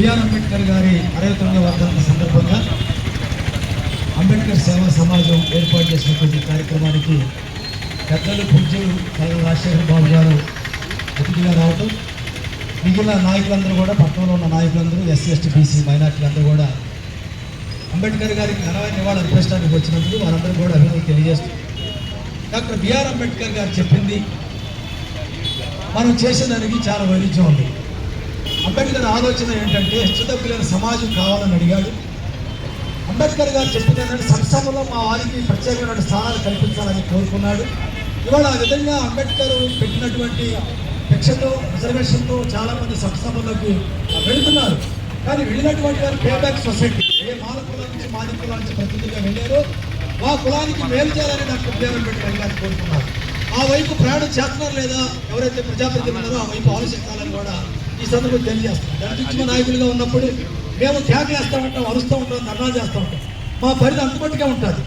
BR Ambedkar గారి అరవై తొమ్మిదవ వర్ధంతి సందర్భంగా అంబేద్కర్ సేవా సమాజం ఏర్పాటు చేసినటువంటి కార్యక్రమానికి పెద్దలు పూజ్యులు కలగ రాజశేఖర బాబు గారు అతిథిగా రావటం. మిగిలిన నాయకులందరూ కూడా పట్టణంలో ఉన్న నాయకులందరూ ఎస్సీ ఎస్టీ బీసీ మైనార్టీలందరూ కూడా అంబేద్కర్ గారికి ఘనమైన నివాళులు అర్పించడానికి వచ్చినందుకు వారందరూ కూడా అభివృద్ధి తెలియజేస్తూ డాక్టర్ బిఆర్ అంబేద్కర్ గారు చెప్పింది. మనం చేసేదానికి చాలా వైరుధ్యం ఉంది. అంబేద్కర్ ఆలోచన ఏంటంటే హెచ్చుతగ్గులైన సమాజం కావాలని అడిగాడు. అంబేద్కర్ గారు చెప్పింది ఏంటంటే మా వారికి ప్రత్యేకమైన స్థానాలు కల్పించాలని కోరుకున్నాడు. ఇవాళ ఆ విధంగా అంబేద్కర్ పెట్టినటువంటి శిక్షతో రిజర్వేషన్తో చాలామంది మంది వెళుతున్నారు. కానీ వెళ్ళినటువంటి వారు పేబ్యాక్ సొసైటీ ఏ మాల కులం నుంచి మాది కులం నుంచి ప్రతినిధిగా వెళ్ళారో మా కులానికి మేలు చేయాలని నాకు ఉద్యోగం పెట్టి వెళ్ళాలని కోరుకున్నారు. ఆ వైపు ప్రయాణం చేస్తున్నారు లేదా ఎవరైతే ప్రజాప్రతినిధులు ఉన్నారో ఆ వైపు ఆలోచించాలని కూడా ఈ సందర్భంగా తెలియజేస్తాం. దళితుల నాయకులుగా ఉన్నప్పుడు మేము త్యాగం చేస్తూ ఉంటాం అరుస్తూ ఉంటాం ధర్నా చేస్తూ ఉంటాం. మా పరిధి అంతమట్టుగా ఉంటుంది.